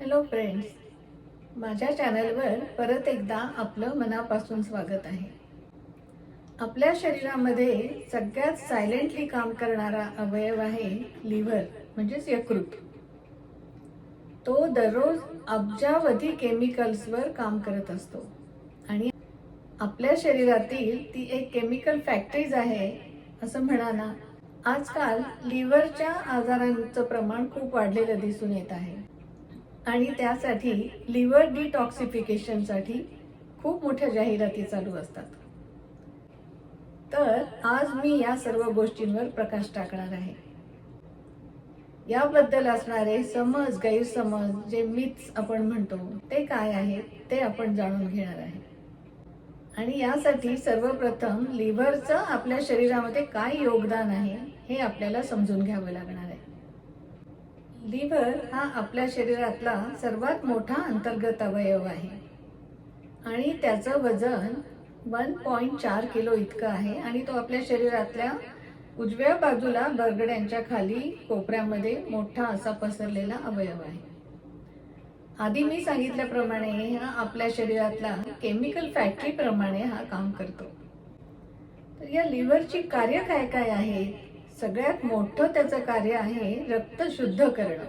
Hello friends माझ्या चॅनलवर परत एकदा आपलं मनापासून स्वागत आहे. आपल्या शरीरामध्ये सगळ्यात सायलेंटली काम करणारा अवयव आहे लिव्हर म्हणजेच यकृत. तो दररोज अब्जावधी केमिकल्सवर काम करत असतो. आणि आपल्या शरीरातील ती एक केमिकल फॅक्टरीज आहे असं म्हणा ना आजकाल लिव्हरच्या आजारांचं प्रमाण खूप वाढलेलं दिसून येत आहे. आणि त्यासाठी लिव्हर डिटॉक्सिफिकेशनसाठी खूप मोठ्या जाहिराती चालू असतात. तर आज मी या सर्व गोष्टींवर प्रकाश टाकणार आहे. याबद्दल असणारे समज गैरसमज जे मिथ्स आपण म्हणतो ते काय आहेत ते आपण जाणून घेणार आहे. आणि यासाठी सर्वप्रथम लिव्हरचं आपल्या शरीरामध्ये काय योगदान आहे हे आपल्याला समजून घ्यावं लागणार लिव्हर हा आपल्या शरीरातला सर्वात मोठा अंतर्गत अवयव आहे. आणि त्याचं वजन वन पॉईंट चार किलो इतकं आहे आणि तो आपल्या शरीरातल्या उजव्या बाजूला बरगड्यांच्या खाली कोपऱ्यामध्ये मोठा असा पसरलेला अवयव आहे. आधी मी सांगितल्याप्रमाणे हा आपल्या शरीरातला केमिकल फॅक्टरीप्रमाणे हा काम करतो. तर या लिव्हरची कार्य काय काय आहे सगळ्यात मोठं त्याचं कार्य आहे रक्त शुद्ध करणं.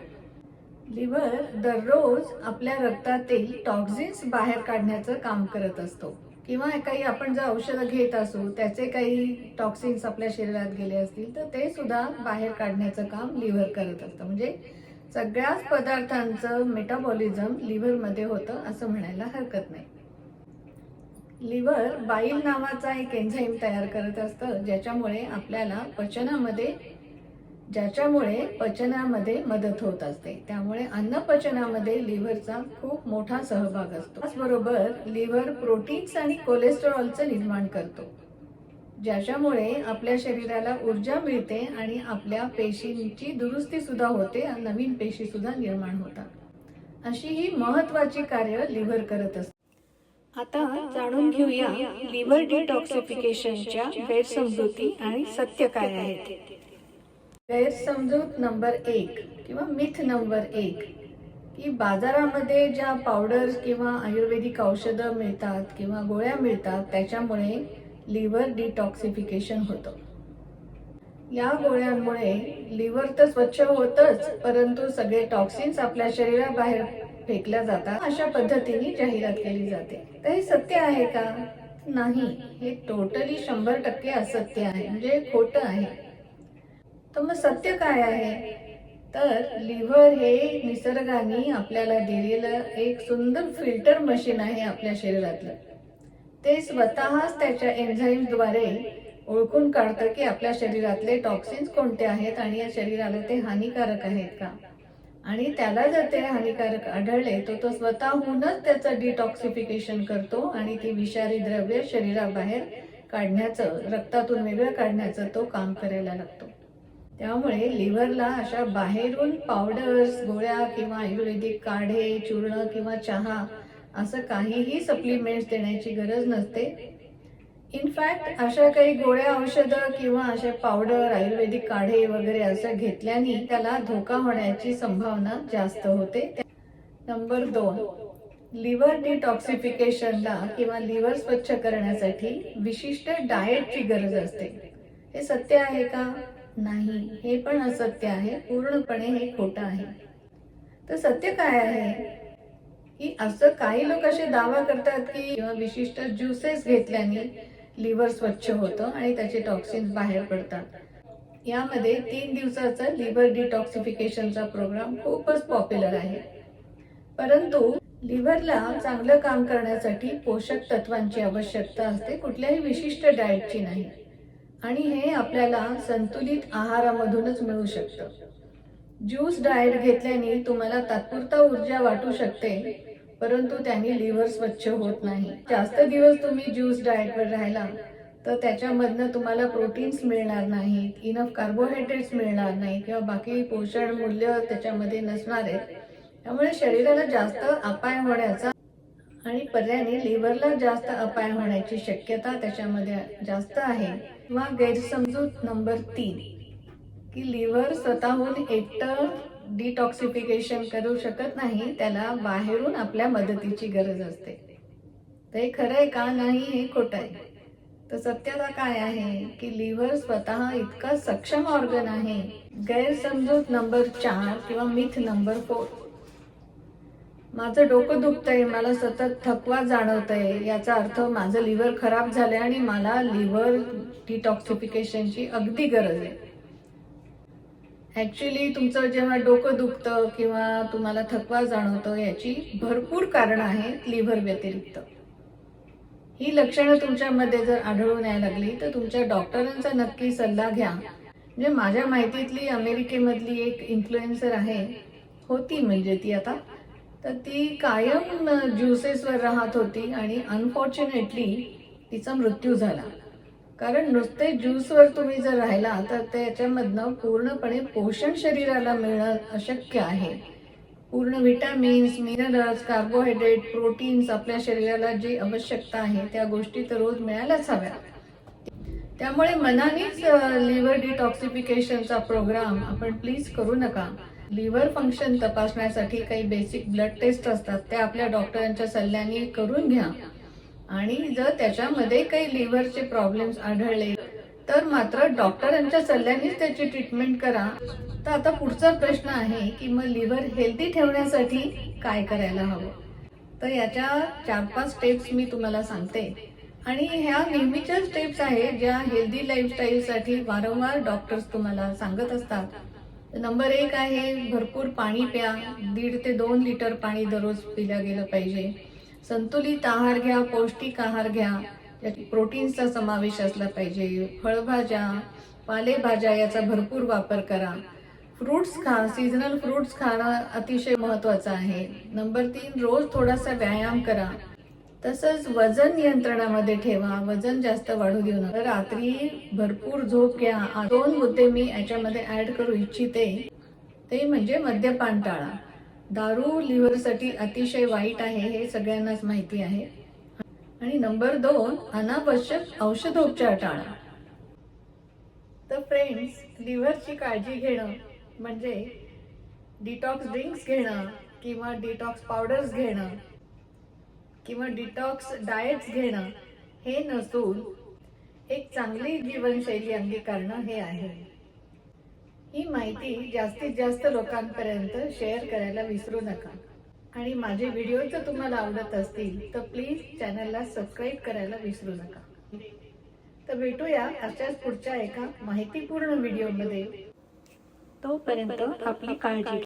लिव्हर दररोज आपल्या रक्तातील टॉक्झिन्स बाहेर काढण्याचं काम करत असतो. किंवा काही आपण जर औषधं घेत असू त्याचे काही टॉक्सिन्स आपल्या शरीरात गेले असतील तर ते सुद्धा बाहेर काढण्याचं काम लिव्हर करत असतं. म्हणजे सगळ्याच पदार्थांचं मेटाबॉलिझम लिव्हरमध्ये होतं असं म्हणायला हरकत नाही. लिव्हर बाईल नावाचा एक एन्झाईम तयार करत असतं ज्याच्यामुळे आपल्याला पचनामध्ये ज्याच्यामुळे पचनामध्ये मदत होत असते. त्यामुळे अन्न पचनामध्ये लिव्हरचा खूप मोठा सहभाग असतो. त्याचबरोबर लिव्हर प्रोटीन्स आणि कोलेस्ट्रॉलचं निर्माण करतो ज्याच्यामुळे आपल्या शरीराला ऊर्जा मिळते आणि आपल्या पेशींची दुरुस्ती सुद्धा होते नवीन पेशी सुद्धा निर्माण होतात. अशी ही महत्वाची कार्य लिव्हर करत असते. आता जाणून घेऊया लिव्हर डिटॉक्सिफिकेशनच्या गैरसमजुती आणि सत्य काय आहेत. गैरसमजूत नंबर एक किंवा मिथ नंबर एक की बाजारामध्ये ज्या पावडर्स किंवा आयुर्वेदिक औषधं मिळतात किंवा गोळ्या मिळतात त्याच्यामुळे लिव्हर डिटॉक्सिफिकेशन होतं. या गोळ्यांमुळे लिव्हर तर स्वच्छ होतच परंतु सगळे टॉक्सिन्स आपल्या शरीराबाहेर फेकल्या जातात. अशा पद्धतीने जाहिरात केली जाते. तर हे सत्य आहे का? नाही. हे टोटली शंभर टक्के असत्य आहे. म्हणजे खोटं आहे. तर मग सत्य काय आहे? तर लिव्हर हे निसर्गाने आपल्याला दिलेलं एक सुंदर फिल्टर मशीन आहे आपल्या शरीरातलं. ते स्वतःच त्याच्या एन्झाईम्सद्वारे ओळखून काढतं की आपल्या शरीरातले टॉक्सिन्स कोणते आहेत आणि या शरीराला ते हानिकारक आहेत का? आणि त्याला जर ते हानिकारक आढळले तर तो स्वतःहूनच त्याचं डिटॉक्सिफिकेशन करतो आणि ती विषारी द्रव्य शरीराबाहेर काढण्याचं रक्तातून वेगळं काढण्याचं तो काम करायला लागतो. त्यामुळे लिव्हरला अशा बाहेरून पावडर्स गोळ्या किंवा आयुर्वेदिक काढे चूर्ण किंवा चहा असं काहीही सप्लिमेंट्स देण्याची गरज नसते. इनफॅक्ट अशा काही गोळ्या औषधं किंवा अशा पावडर आयुर्वेदिक काढे वगैरे असं घेतल्याने त्याला धोका होण्याची संभावना जास्त होते. नंबर दोन लिव्हर डिटॉक्सिफिकेशनला किंवा लिव्हर स्वच्छ करण्यासाठी विशिष्ट डाएटची गरज असते. हे सत्य आहे का? नाही हे पण असत्य आहे. पूर्णपणे हे खोटं आहे. तर सत्य काय आहे? की असं काही लोक असे दावा करतात की किंवा विशिष्ट ज्युसेस घेतल्याने लिव्हर स्वच्छ होतं आणि त्याचे टॉक्सिन्स बाहेर पडतात. यामध्ये तीन दिवसाचा लिव्हर डिटॉक्सिफिकेशनचा प्रोग्राम खूपच पॉप्युलर आहे. परंतु लिव्हरला चांगलं काम करण्यासाठी पोषक तत्वांची आवश्यकता असते कुठल्याही विशिष्ट डाएटची नाही. आणि हे आपल्याला संतुलित आहारामधूनच मिळू शकतं. ज्यूस डाएट घेतल्याने तुम्हाला तात्पुरता ऊर्जा वाटू शकते परंतु त्याने लिव्हर स्वच्छ होत नाही. जास्त दिवस तुम्ही ज्यूस डाएटवर राहिला तर त्याच्यामधनं तुम्हाला प्रोटीन्स मिळणार नाहीत इनफ कार्बोहायड्रेट्स मिळणार नाही किंवा बाकी पोषण मूल्य त्याच्यामध्ये नसणार आहेत. त्यामुळे शरीराला जास्त अपाय होण्याचा आणि पर्यायाने लिव्हरला जास्त अपाय होण्याची शक्यता त्याच्यामध्ये जास्त आहे. किंवा गैरसमजूत नंबर तीन की लिव्हर स्वतःहून एकटं डिटॉक्सिफिकेशन करू शकत नाही त्याला बाहेरून आपल्या मदतीची गरज असते. तर हे खरं आहे का नाही हे खोटं आहे. तर सत्यता काय आहे? की लिव्हर स्वतः इतका सक्षम ऑर्गन आहे गैरसमजूत नंबर चार किंवा मिथ नंबर फोर. माझं डोकं दुखतंय मला सतत थकवा जाणवतंय याचा अर्थ माझं लिव्हर खराब झालंय आणि मला लिव्हर डिटॉक्सिफिकेशनची अगदी गरज आहे. ऍक्च्युली तुमचं जेव्हा डोकं दुखतं किंवा तुम्हाला थकवा जाणवतो याची भरपूर कारणं आहेत लिव्हर व्यतिरिक्त. ही लक्षणं तुमच्यामध्ये जर आढळून यायला लागली तर तुमच्या डॉक्टरांचा नक्की सल्ला घ्या. म्हणजे माझ्या माहितीतली अमेरिकेमधली एक इन्फ्लुएन्सर आहे होती म्हणजे ती आता. तर ती कायम ज्युसेसवर राहत होती आणि अनफॉर्च्युनेटली तिचा मृत्यू झाला. कारण नुसते ज्यूसवर तुम्ही जर राहिला तर त्याच्यामधनं पूर्णपणे पोषण शरीराला मिळणं अशक्य आहे. पूर्ण विटॅमिन्स मिनरल्स कार्बोहायड्रेट प्रोटीन्स आपल्या शरीराला जी आवश्यकता आहे त्या गोष्टी तर रोज मिळायलाच हव्या त्यामुळे मनानेच लिव्हर डिटॉक्सिफिकेशनचा प्रोग्राम आपण प्लीज करू नका. लिव्हर फंक्शन तपासण्यासाठी काही बेसिक ब्लड टेस्ट असतात त्या आपल्या डॉक्टरांच्या सल्ल्याने करून घ्या. आणि जर त्याच्यामध्ये काही लिव्हरचे प्रॉब्लेम्स आढळले तर मात्र डॉक्टरांच्या सल्ल्यानेच त्याची ट्रीटमेंट करा. तर आता पुढचा प्रश्न आहे की मग लिव्हर हेल्दी ठेवण्यासाठी काय करायला हवं? तर याच्या चार पाच स्टेप्स मी तुम्हाला सांगते. आणि ह्या नेहमीच्या स्टेप्स आहेत ज्या हेल्दी लाईफस्टाईलसाठी वारंवार डॉक्टर्स तुम्हाला सांगत असतात. नंबर एक आहे भरपूर पाणी प्या. दीड ते दोन लिटर पाणी दररोज पिलं गेलं पाहिजे. संतुलित आहार घ्या पौष्टिक आहार घ्या. त्यात प्रोटीन्सचा समावेश असला पाहिजे. फळभाज्या पालेभाज्या याचा भरपूर वापर करा. फ्रुट्स खा सीझनल फ्रुट्स खाणं अतिशय महत्वाचं आहे. नंबर तीन रोज थोडासा व्यायाम करा. तसंच वजन नियंत्रणामध्ये ठेवा. वजन जास्त वाढू देऊ नका. रात्री भरपूर झोप घ्या. दोन मुद्दे मी याच्यामध्ये ऍड करू इच्छिते. ते म्हणजे मद्यपान टाळा. दारू लिव्हरसाठी अतिशय वाईट आहे हे सगळ्यांनाच माहिती आहे. आणि नंबर दोन अनावश्यक औषधोपचार टाळा. तर फ्रेंड्स लिव्हरची काळजी घेणं म्हणजे डिटॉक्स ड्रिंक्स घेणं किंवा डिटॉक्स पावडर्स घेणं किंवा डिटॉक्स डाएट्स घेणं हे नसून एक चांगली जीवनशैली अंगीकारणं हे आहे. ही माहिती जास्तीत जास्त लोकांपर्यंत शेअर करायला विसरू नका. आणि माझे व्हिडिओ जर तुम्हाला आवडत असतील तर प्लीज चॅनलला सबस्क्राईब करायला विसरू नका. तर भेटूया अशाच पुढच्या एका माहितीपूर्ण व्हिडिओमध्ये. तोपर्यंत आपली काळजी